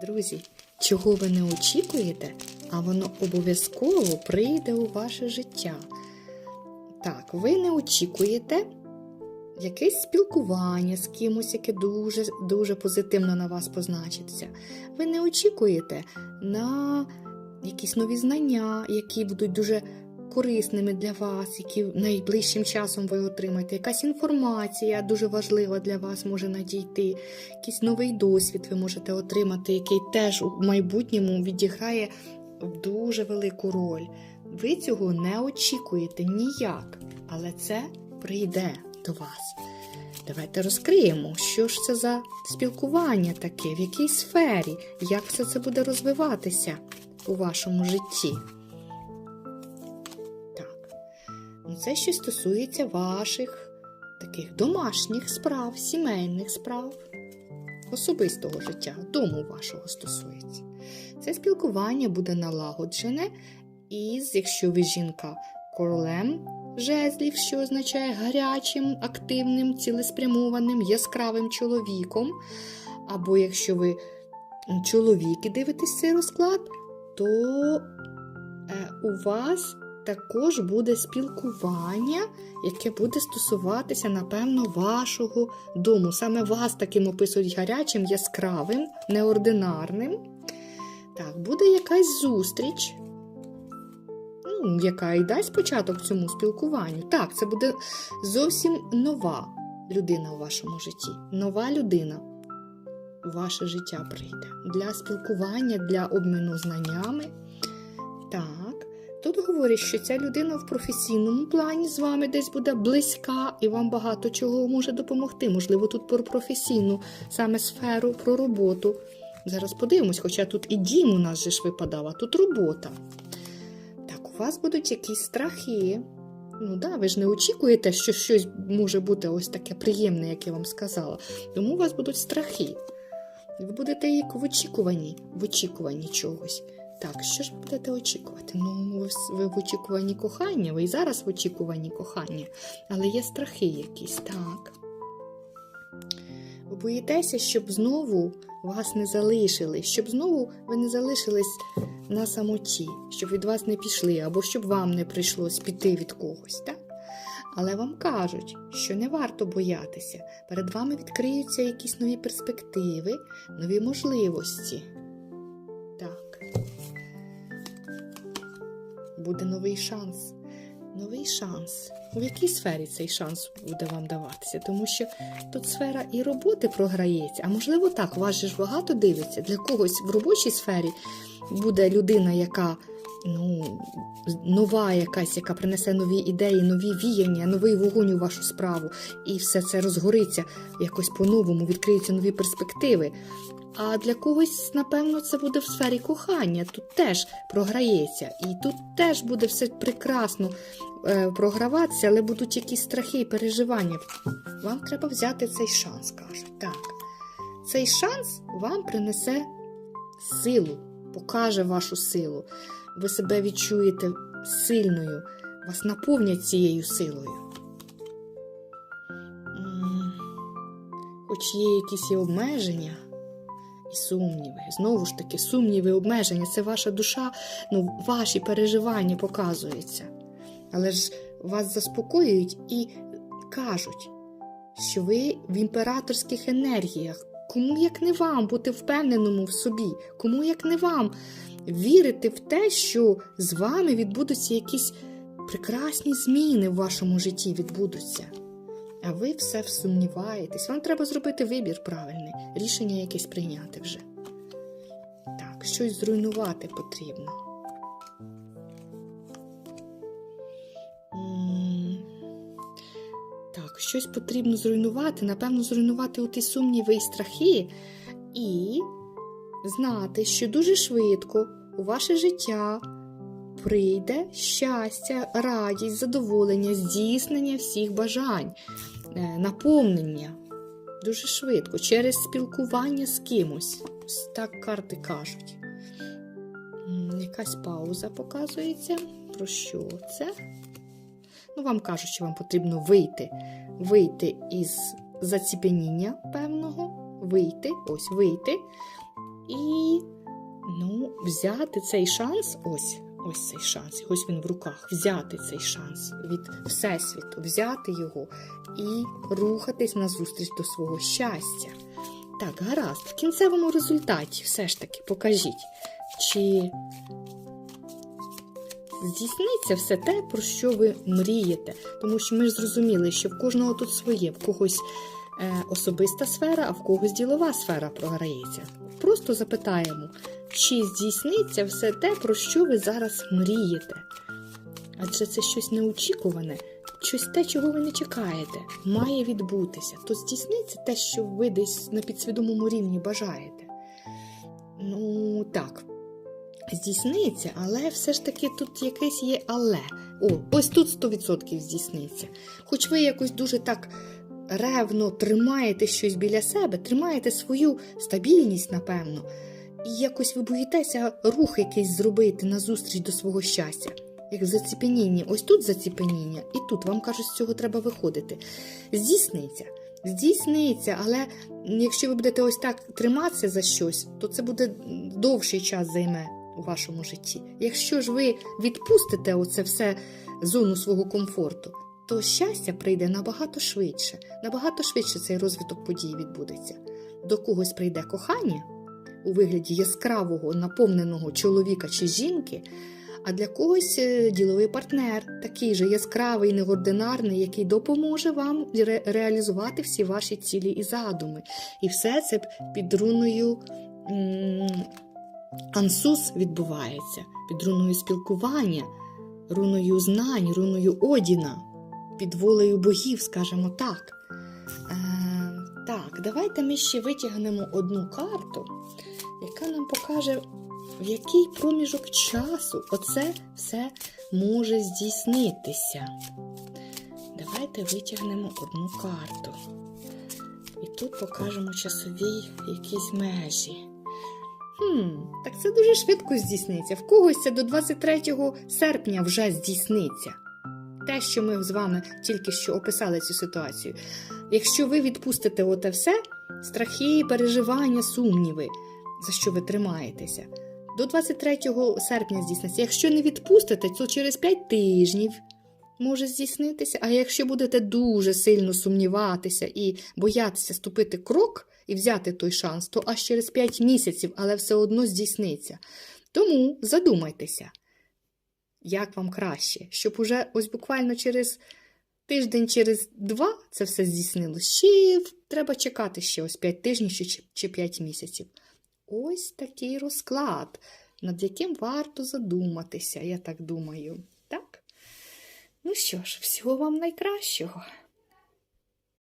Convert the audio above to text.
Друзі, чого ви не очікуєте, а воно обов'язково прийде у ваше життя. Так, ви не очікуєте якесь спілкування з кимось, яке дуже, дуже позитивно на вас позначиться. Ви не очікуєте на якісь нові знання, які будуть дуже корисними для вас, які найближчим часом ви отримаєте. Якась інформація дуже важлива для вас може надійти, якийсь новий досвід ви можете отримати, який теж у майбутньому відіграє дуже велику роль. Ви цього не очікуєте ніяк, але це прийде до вас. Давайте розкриємо, що ж це за спілкування таке, в якій сфері, як все це буде розвиватися у вашому житті. Це що стосується ваших таких домашніх справ, сімейних справ, особистого життя, дому вашого стосується. Це спілкування буде налагоджене із, якщо ви жінка, королем жезлів, що означає гарячим, активним, цілеспрямованим, яскравим чоловіком. Або якщо ви чоловік і дивитесь цей розклад, то е, у вас також буде спілкування, яке буде стосуватися, напевно, вашого дому. Саме вас таким описують гарячим, яскравим, неординарним. Так, буде якась зустріч, ну, яка і дасть початок цьому спілкуванню. Так, це буде зовсім нова людина у вашому житті. Нова людина у ваше життя прийде для спілкування, для обміну знаннями. Так, тут говорять, що ця людина в професійному плані з вами десь буде близька і вам багато чого може допомогти. Можливо, тут про професійну саме сферу, про роботу. Зараз подивимось, хоча тут і дім у нас же ж випадав, а тут робота. Так, у вас будуть якісь страхи. Ну да, ви ж не очікуєте, що щось може бути ось таке приємне, як я вам сказала. Тому у вас будуть страхи. Ви будете як в очікуванні, в очікуванні чогось. Так, що ж будете очікувати? Ну, ви в очікуванні кохання, ви і зараз в очікуванні кохання, але є страхи якісь, так. Ви боїтеся, щоб знову вас не залишили, щоб знову ви не залишились на самоті, щоб від вас не пішли, або щоб вам не прийшлось піти від когось, так? Але вам кажуть, що не варто боятися. Перед вами відкриються якісь нові перспективи, нові можливості. Буде новий шанс. Новий шанс. У якій сфері цей шанс буде вам даватися? Тому що тут сфера і роботи програється, а можливо так, вас же ж багато дивиться. Для когось в робочій сфері буде людина, яка ну, нова якась, яка принесе нові ідеї, нові віяння, новий вогонь у вашу справу, і все це розгориться якось по-новому, відкриються нові перспективи. А для когось, напевно, це буде в сфері кохання. Тут теж програється, і тут теж буде все прекрасно е, програватися, але будуть якісь страхи і переживання. Вам треба взяти цей шанс, кажуть. Так. Цей шанс вам принесе силу, покаже вашу силу. Ви себе відчуєте сильною, вас наповнять цією силою. Хоч є якісь обмеження і сумніви. Знову ж таки, сумніви, обмеження це ваша душа, ну, ваші переживання показуються. Але ж вас заспокоюють і кажуть, що ви в імператорських енергіях. Кому як не вам бути впевненому в собі? Кому як не вам вірити в те, що з вами відбудуться якісь прекрасні зміни в вашому житті відбудуться. А ви все сумніваєтесь. Вам треба зробити вибір правильний, рішення якесь прийняти вже. Так, щось зруйнувати потрібно. Так, щось потрібно зруйнувати, напевно, зруйнувати оті сумніви і страхи, і знати, що дуже швидко у ваше життя прийде щастя, радість, задоволення, здійснення всіх бажань, е, наповнення. Дуже швидко, через спілкування з кимось. Ось так карти кажуть. Якась пауза показується. Про що це? Ну, вам кажуть, що вам потрібно вийти, вийти із заціпеніння певного, вийти, ось вийти і ну, взяти цей шанс, ось, ось цей шанс, ось він в руках, взяти цей шанс від Всесвіту, взяти його і рухатись назустріч до свого щастя. Так, гаразд, в кінцевому результаті все ж таки покажіть, чи здійсниться все те, про що ви мрієте. Тому що ми ж зрозуміли, що в кожного тут своє, в когось е, особиста сфера, а в когось ділова сфера програється. Просто запитаємо, чи здійсниться все те, про що ви зараз мрієте? Адже це щось неочікуване, щось те, чого ви не чекаєте, має відбутися. То здійсниться те, що ви десь на підсвідомому рівні бажаєте. Ну, так, здійсниться, але все ж таки тут якесь є але. О, ось тут 100% здійсниться. Хоч ви якось дуже так ревно тримаєте щось біля себе, тримаєте свою стабільність, напевно, і якось ви боїтеся рух якийсь зробити назустріч до свого щастя. Як в заціпенінні, ось тут заціпеніння, і тут вам кажуть, з цього треба виходити. Здійсниться, здійсниться, але якщо ви будете ось так триматися за щось, то це буде довший час займе у вашому житті. Якщо ж ви відпустите оце все зону свого комфорту, то щастя прийде набагато швидше, набагато швидше цей розвиток подій відбудеться. До когось прийде кохання у вигляді яскравого, наповненого чоловіка чи жінки, а для когось е, діловий партнер, такий же яскравий, неординарний, який допоможе вам ре- реалізувати всі ваші цілі і задуми. І все це під руною Ансус відбувається, під руною спілкування, руною знань, руною Одіна, під волею богів, скажімо так. Так, давайте ми ще витягнемо одну карту, яка нам покаже, в який проміжок часу оце все може здійснитися. Давайте витягнемо одну карту. І тут покажемо часові якісь межі. Хм, так це дуже швидко здійсниться. В когось це до 23 серпня вже здійсниться. Те, що ми з вами тільки що описали цю ситуацію. Якщо ви відпустите оте все, страхи, переживання, сумніви, за що ви тримаєтеся, до 23 серпня здійсниться. Якщо не відпустите, то через 5 тижнів може здійснитися. А якщо будете дуже сильно сумніватися і боятися ступити крок і взяти той шанс, то аж через 5 місяців, але все одно здійсниться. Тому задумайтеся, як вам краще, щоб уже ось буквально через тиждень, через два це все здійснилось, чи треба чекати ще ось 5 тижнів чи- чи 5 місяців. Ось такий розклад, над яким варто задуматися, я так думаю. Так? Ну що ж, всього вам найкращого.